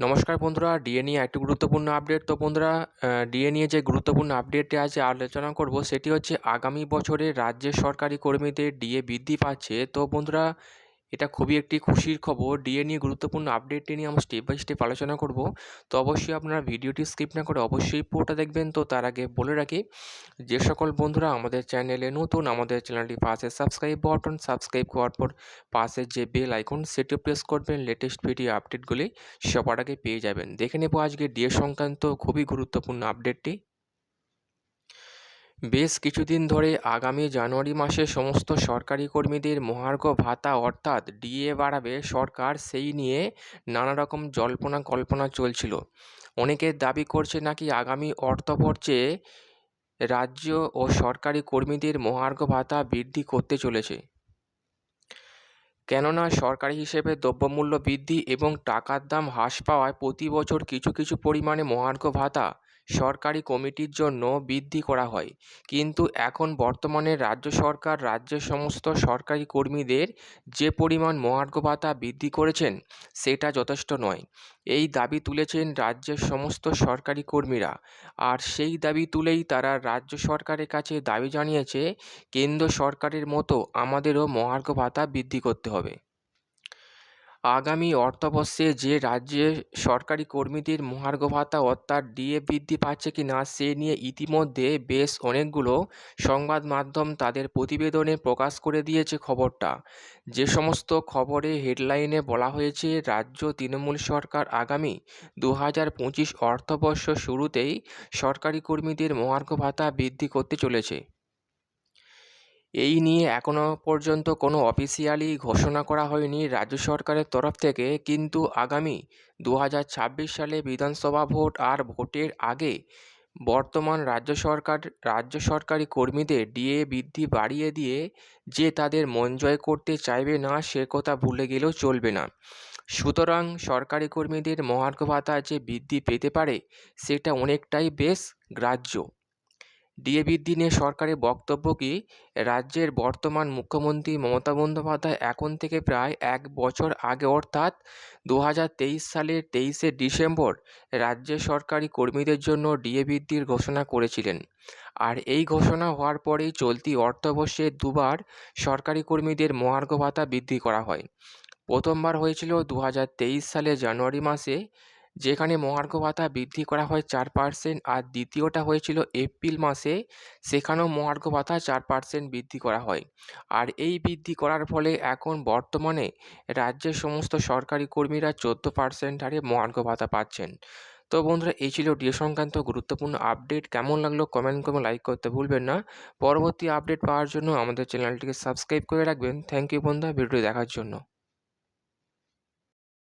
নমস্কার বন্ধুরা ডিএ নিয়ে একটি গুরুত্বপূর্ণ আপডেট তো বন্ধুরা ডিএ নিয়ে যে গুরুত্বপূর্ণ আপডেটটি আছে আলোচনা করব, সেটি হচ্ছে আগামী বছরে রাজ্যের সরকারি কর্মীদের ডিএ বৃদ্ধি পাচ্ছে। তো বন্ধুরা এটা খুবই একটি খুশির খবর। ডিএ নিয়ে গুরুত্বপূর্ণ আপডেটটি নিয়ে আমরা স্টেপ বাই স্টেপ আলোচনা করব। তো অবশ্যই আপনারা ভিডিওটি স্কিপ না করে অবশ্যই পুরোটা দেখবেন। তো তার আগে বলে রাখি, যে সকল বন্ধুরা আমাদের চ্যানেলে নতুন, আমাদের চ্যানেলটি পাশে সাবস্ক্রাইব বাটন সাবস্ক্রাইব করার পর পাশে যে বেল আইকন সেটিও প্রেস করবেন। লেটেস্ট ভিডিও আপডেটগুলি সবার আগে পেয়ে যাবেন। দেখে নেব আজকে ডিএ সংক্রান্ত খুবই গুরুত্বপূর্ণ আপডেটটি বেশ কিছুদিন ধরে আগামী জানুয়ারি মাসে সমস্ত সরকারি কর্মীদের মহার্ঘ ভাতা অর্থাৎ ডিএ বাড়াবে সরকার সেই নিয়ে নানা রকম জল্পনা কল্পনা চলছিল। অনেকের দাবি করছে নাকি আগামী অর্থবর্ষে রাজ্য ও সরকারি কর্মীদের মহার্ঘ ভাতা বৃদ্ধি করতে চলেছে। কেননা সরকারি হিসেবে দ্রব্যমূল্য বৃদ্ধি এবং টাকার দাম হ্রাস পাওয়ায় প্রতি বছর কিছু কিছু পরিমাণে মহার্ঘ ভাতা সরকারি কমিটির জন্য বৃদ্ধি করা হয়। কিন্তু এখন বর্তমানে রাজ্য সরকার রাজ্যের সমস্ত সরকারি কর্মীদের যে পরিমাণ মহার্ঘ ভাতা বৃদ্ধি করেছেন, সেটা যথেষ্ট নয়। এই দাবি তুলেছেন রাজ্যের সমস্ত সরকারি কর্মীরা। আর সেই দাবি তুলেই তারা রাজ্য সরকারের কাছে দাবি জানিয়েছে, কেন্দ্র সরকারের মতো আমাদেরও মহার্ঘ ভাতা বৃদ্ধি করতে হবে। আগামী অর্থবর্ষে যে রাজ্যে সরকারি কর্মীদের মহার্ঘ ভাতা অর্থাৎ ডিএ বৃদ্ধি পাচ্ছে কি না, সে নিয়ে ইতিমধ্যে বেশ অনেকগুলো সংবাদ মাধ্যম তাদের প্রতিবেদনে প্রকাশ করে দিয়েছে খবরটা। যে সমস্ত খবরে হেডলাইনে বলা হয়েছে, রাজ্য তৃণমূল সরকার আগামী দু হাজার পঁচিশ অর্থবর্ষ শুরুতেই সরকারি কর্মীদের মহার্ঘ ভাতা বৃদ্ধি করতে চলেছে। এই নিয়ে এখনও পর্যন্ত কোনো অফিসিয়ালি ঘোষণা করা হয়নি রাজ্য সরকারের তরফ থেকে, কিন্তু আগামী দু হাজার ছাব্বিশ সালে বিধানসভা ভোট আর ভোটের আগে বর্তমান রাজ্য সরকার, রাজ্য সরকারি কর্মীদের ডিএ বৃদ্ধি বাড়িয়ে দিয়ে যে তাদের মন জয় করতে চাইবে না, সে কথা ভুলে গেলেও চলবে না। সুতরাং সরকারি কর্মীদের মহার্ঘ ভাতা যে বৃদ্ধি পেতে পারে, সেটা অনেকটাই বেশ গ্রাহ্য। ডিএ বৃদ্ধি নিয়ে সরকারের বক্তব্য কি? রাজ্যের বর্তমান মুখ্যমন্ত্রী মমতা বন্দ্যোপাধ্যায় এখন থেকে প্রায় এক বছর আগে, অর্থাৎ দু হাজার তেইশ সালের তেইশে ডিসেম্বর, রাজ্যের সরকারি কর্মীদের জন্য ডিএ বৃদ্ধির ঘোষণা করেছিলেন। আর এই ঘোষণা হওয়ার পরেই চলতি অর্থবর্ষে দুবার সরকারি কর্মীদের মহার্ঘ ভাতা বৃদ্ধি করা হয়। প্রথমবার হয়েছিল দু সালের জানুয়ারি মাসে। যেখানে মহার্ঘ ভাতা বৃদ্ধি করা হয় চার পার্সেন্ট আর দ্বিতীয়টা হয়েছিল এপ্রিল মাসে, সেখানেও মহার্ঘ ভাতা চার পার্সেন্ট বৃদ্ধি করা হয়। আর এই বৃদ্ধি করার ফলে এখন বর্তমানে রাজ্যের সমস্ত সরকারি কর্মীরা চোদ্দ পার্সেন্ট হারে মহার্ঘ ভাতা পাচ্ছেন। তো বন্ধুরা, এই ছিল ডিএ সংক্রান্ত গুরুত্বপূর্ণ আপডেট। কেমন লাগল কমেন্ট করে লাইক করতে ভুলবেন না। পরবর্তী আপডেট পাওয়ার জন্য আমাদের চ্যানেলটিকে সাবস্ক্রাইব করে রাখবেন। থ্যাংক ইউ বন্ধুরা ভিডিও দেখার জন্য।